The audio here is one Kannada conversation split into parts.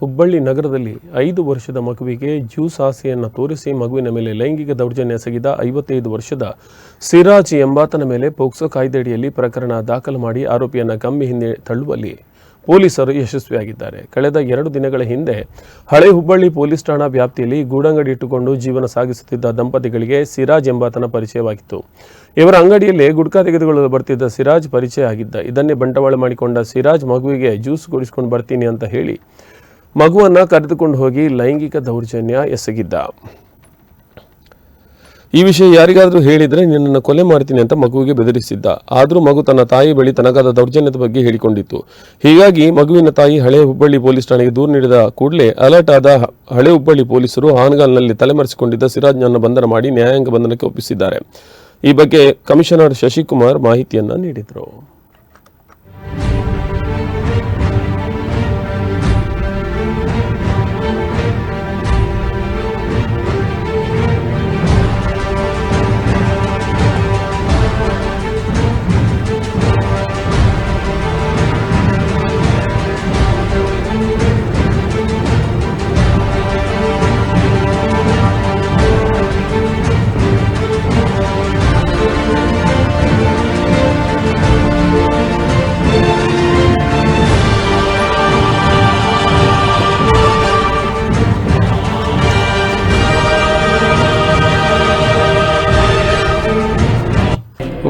ಹುಬ್ಬಳ್ಳಿ ನಗರದಲ್ಲಿ ಐದು ವರ್ಷದ ಮಗುವಿಗೆ ಜ್ಯೂಸ್ ಆಸೆಯನ್ನು ತೋರಿಸಿ ಮಗುವಿನ ಮೇಲೆ ಲೈಂಗಿಕ ದೌರ್ಜನ್ಯ ಎಸಗಿದ ಐವತ್ತೈದು ವರ್ಷದ ಸಿರಾಜ್ ಎಂಬಾತನ ಮೇಲೆ ಪೋಕ್ಸೋ ಕಾಯ್ದೆಯಡಿಯಲ್ಲಿ ಪ್ರಕರಣ ದಾಖಲು ಮಾಡಿ ಆರೋಪಿಯನ್ನು ಕಮ್ಮಿ ಹಿಂದೆ ತಳ್ಳುವಲ್ಲಿ ಪೊಲೀಸರು ಯಶಸ್ವಿಯಾಗಿದ್ದಾರೆ. ಕಳೆದ ಎರಡು ದಿನಗಳ ಹಿಂದೆ ಹಳೆ ಹುಬ್ಬಳ್ಳಿ ಪೊಲೀಸ್ ಠಾಣಾ ವ್ಯಾಪ್ತಿಯಲ್ಲಿ ಗೂಡಂಗಡಿ ಇಟ್ಟುಕೊಂಡು ಜೀವನ ಸಾಗಿಸುತ್ತಿದ್ದ ದಂಪತಿಗಳಿಗೆ ಸಿರಾಜ್ ಎಂಬಾತನ ಪರಿಚಯವಾಗಿತ್ತು. ಇವರ ಅಂಗಡಿಯಲ್ಲಿ ಗುಡ್ಕಾ ತೆಗೆದುಕೊಳ್ಳಲು ಬರ್ತಿದ್ದ ಸಿರಾಜ್ ಪರಿಚಯ ಆಗಿದ್ದ. ಇದನ್ನೇ ಬಂಡವಾಳ ಮಾಡಿಕೊಂಡ ಸಿರಾಜ್ ಮಗುವಿಗೆ ಜ್ಯೂಸ್ ಕುಡಿಸ್ಕೊಂಡು ಬರ್ತೀನಿ ಅಂತ ಹೇಳಿ ಮಗುವನ್ನು ಕರೆದುಕೊಂಡು ಹೋಗಿ ಲೈಂಗಿಕ ದೌರ್ಜನ್ಯ ಎಸಗಿದ್ದ. ಈ ವಿಷಯ ಯಾರಿಗಾದರೂ ಹೇಳಿದರೆ ನಿನ್ನನ್ನು ಕೊಲೆ ಮಾಡ್ತೀನಿ ಅಂತ ಮಗುವಿಗೆ ಬೆದರಿಸಿದ್ದ. ಆದರೂ ಮಗು ತನ್ನ ತಾಯಿ ಬಳಿ ತನಗಾದ ದೌರ್ಜನ್ಯದ ಬಗ್ಗೆ ಹೇಳಿಕೊಂಡಿತ್ತು. ಹೀಗಾಗಿ ಮಗುವಿನ ತಾಯಿ ಹಳೆ ಹುಬ್ಬಳ್ಳಿ ಪೊಲೀಸ್ ಠಾಣೆಗೆ ದೂರು ನೀಡಿದ ಕೂಡಲೇ ಅಲರ್ಟ್ ಆದ ಹಳೆ ಹುಬ್ಬಳ್ಳಿ ಪೊಲೀಸರು ಹಾನಗಾಲ್ನಲ್ಲಿ ತಲೆಮರೆಸಿಕೊಂಡಿದ್ದ ಸಿರಾಜ್ನನ್ನು ಬಂಧನ ಮಾಡಿ ನ್ಯಾಯಾಂಗ ಬಂಧನಕ್ಕೆ ಒಪ್ಪಿಸಿದ್ದಾರೆ. ಈ ಬಗ್ಗೆ ಕಮಿಷನರ್ ಶಶಿಕುಮಾರ್ ಮಾಹಿತಿಯನ್ನು ನೀಡಿದರು.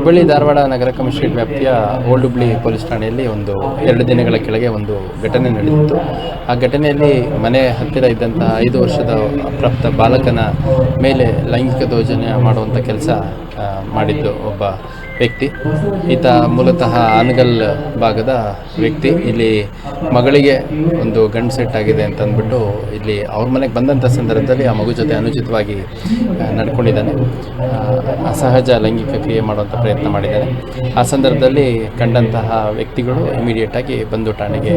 ಹುಬ್ಬಳ್ಳಿ ಧಾರವಾಡ ನಗರ ಕಮಿಷನ್ ವ್ಯಾಪ್ತಿಯ ಓಲ್ಡ್ ಹುಬ್ಳಿ ಪೊಲೀಸ್ ಠಾಣೆಯಲ್ಲಿ ಒಂದು ಎರಡು ದಿನಗಳ ಕೆಳಗೆ ಒಂದು ಘಟನೆ ನಡೆದಿತ್ತು. ಆ ಘಟನೆಯಲ್ಲಿ ಮನೆ ಹತ್ತಿರ ಇದ್ದಂತಹ ಐದು ವರ್ಷದ ಅಪ್ರಾಪ್ತ ಬಾಲಕನ ಮೇಲೆ ಲೈಂಗಿಕ ದೌರ್ಜನ್ಯ ಮಾಡುವಂಥ ಕೆಲಸ ಮಾಡಿದ್ದು ಒಬ್ಬ ವ್ಯಕ್ತಿ. ಈತ ಮೂಲತಃ ಆನಗಲ್ ಭಾಗದ ವ್ಯಕ್ತಿ. ಇಲ್ಲಿ ಮಗಳಿಗೆ ಒಂದು ಗಂಡು ಸೆಟ್ ಆಗಿದೆ ಅಂತ ಅಂದ್ಬಿಟ್ಟು ಇಲ್ಲಿ ಅವ್ರ ಮನೆಗೆ ಬಂದಂಥ ಸಂದರ್ಭದಲ್ಲಿ ಆ ಮಗು ಜೊತೆ ಅನುಚಿತವಾಗಿ ನಡ್ಕೊಂಡಿದ್ದಾನೆ. ಅಸಹಜ ಲೈಂಗಿಕ ಕ್ರಿಯೆ ಮಾಡುವಂಥ ಪ್ರಯತ್ನ ಮಾಡಿದ್ದಾನೆ. ಆ ಸಂದರ್ಭದಲ್ಲಿ ಕಂಡಂತಹ ವ್ಯಕ್ತಿಗಳು ಇಮಿಡಿಯೇಟಾಗಿ ಬಂದು ಠಾಣೆಗೆ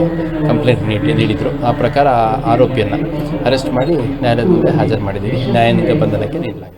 ಕಂಪ್ಲೇಂಟ್ ನೀಡಿ ನೀಡಿದರು. ಆ ಪ್ರಕಾರ ಆರೋಪಿಯನ್ನು ಅರೆಸ್ಟ್ ಮಾಡಿ ನ್ಯಾಯಾಲಯದ ಮುಂದೆ ಹಾಜರು ಮಾಡಿದ್ದೀವಿ. ನ್ಯಾಯಾಂಗ ಬಂಧನಕ್ಕೆ ನೀಡಲಾಗಿದೆ.